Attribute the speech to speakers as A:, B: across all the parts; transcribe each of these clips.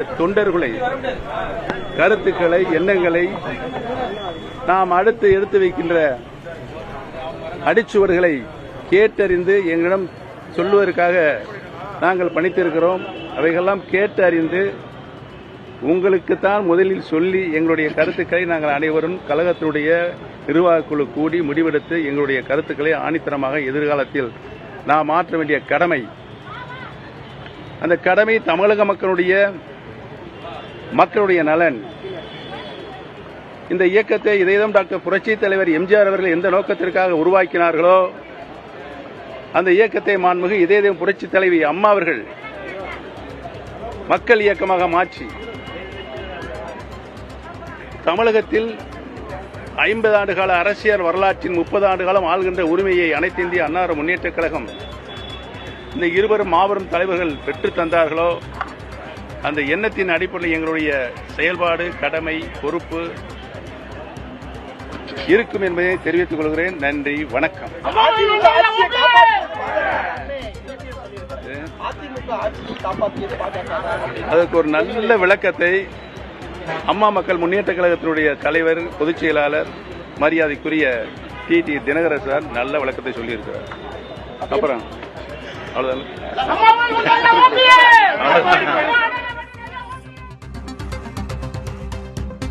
A: தொண்டர்களை கருத்துக்களை எண்ணங்களை நாம் அடுத்து எடுத்து வைக்கின்ற அடிச்சுவர்களை கேட்டறிந்து எங்களிடம் சொல்லுவதற்காக நாங்கள் பணித்திருக்கிறோம். அவைகளெல்லாம் கேட்டறிந்து உங்களுக்குத்தான் முதலில் சொல்லி எங்களுடைய கருத்துக்களை நாங்கள் அனைவரும் கழகத்தினுடைய நிர்வாகக் குழு கூடி முடிவெடுத்து எங்களுடைய கருத்துக்களை ஆணித்தரமாக எதிர்காலத்தில் நாம் மாற்ற வேண்டிய கடமை. அந்த கடமை தமிழக மக்களுடைய மக்களுடைய நலன். இந்த இயக்கத்தை இதைதான் டாக்டர் புரட்சி தலைவர் எம்ஜிஆர் அவர்கள் எந்த நோக்கத்திற்காக உருவாக்கினார்களோ அந்த இயக்கத்தை மாண்புமிகு இதயம் புரட்சி தலைவி அம்மா அவர்கள் மக்கள் இயக்கமாக மாற்றி தமிழகத்தில் ஐம்பது ஆண்டு கால அரசியல் வரலாற்றின் முப்பது ஆண்டு காலம் ஆள்கின்ற உரிமையை அனைத்து இந்திய அன்னார முன்னேற்றக் கழகம் இந்த இருவரும் மாபெரும் தலைவர்கள் பெற்றுத் தந்தார்களோ அந்த எண்ணத்தின் அடிப்படையில் எங்களுடைய செயல்பாடு கடமை பொறுப்பு இருக்கும் என்பதை தெரிவித்துக் கொள்கிறேன். நன்றி வணக்கம். அதற்கு ஒரு நல்ல விளக்கத்தை அம்மா மக்கள் முன்னேற்ற கழகத்தினுடைய தலைவர் பொதுச் செயலாளர் மரியாதைக்குரிய டி. டி. தினகரன் சார் நல்ல விளக்கத்தை சொல்லியிருக்கிறார். அப்புறம் அவ்வளவுதான்.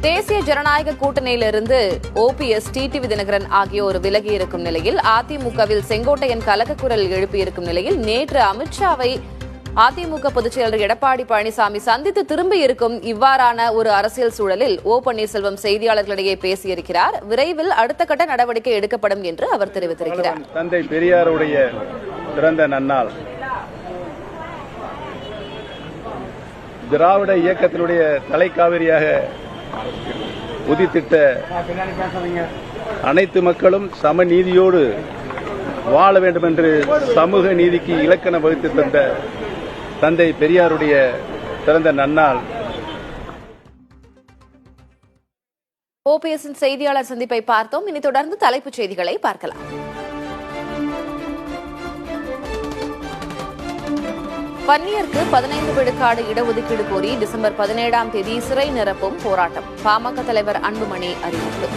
B: தேசிய ஜனநாயக கூட்டணியிலிருந்து ஓபிஎஸ் டிடிவி தினகரன் ஆகியோர் விலகி இருக்கும் நிலையில் அதிமுகவில் செங்கோட்டையன் கலக்கக்குரல் எழுப்பியிருக்கும் நிலையில் நேற்று அமித்ஷாவை அதிமுக பொதுச்செயலர் எடப்பாடி பழனிசாமி சந்தித்து திரும்பி இருக்கும் இவ்வாறான ஒரு அரசியல் சூழலில் ஓ பன்னீர்செல்வம் செய்தியாளர்களிடையே பேசியிருக்கிறார். விரைவில் அடுத்த கட்ட நடவடிக்கை எடுக்கப்படும் என்று அவர் தெரிவித்திருக்கிறார்.
A: தந்தை பெரியாருடைய பிறந்த நன்னாள் திராவிட இயக்கத்தினுடைய தலைக்காவிரியாக உதித்திட்ட அனைத்து மக்களும் சமநீதியோடு வாழ வேண்டும் என்று சமூக நீதிக்கு இலக்கணம் வகுத்து தந்த தந்தை பெரியாருடைய பிறந்த நன்னாள்.
B: ஓபிஎஸ்ஸின் செய்தியாளர் சந்திப்பை பார்த்தோம். இனி தொடர்ந்து தலைப்புச் செய்திகளை பார்க்கலாம். வன்னியருக்கு பதினைந்து விழுக்காடு இடஒதுக்கீடு கோரி டிசம்பர் பதினேழாம் தேதி சிறை நிரப்பும் போராட்டம். பாமக தலைவர் அன்புமணி அறிவிப்பு.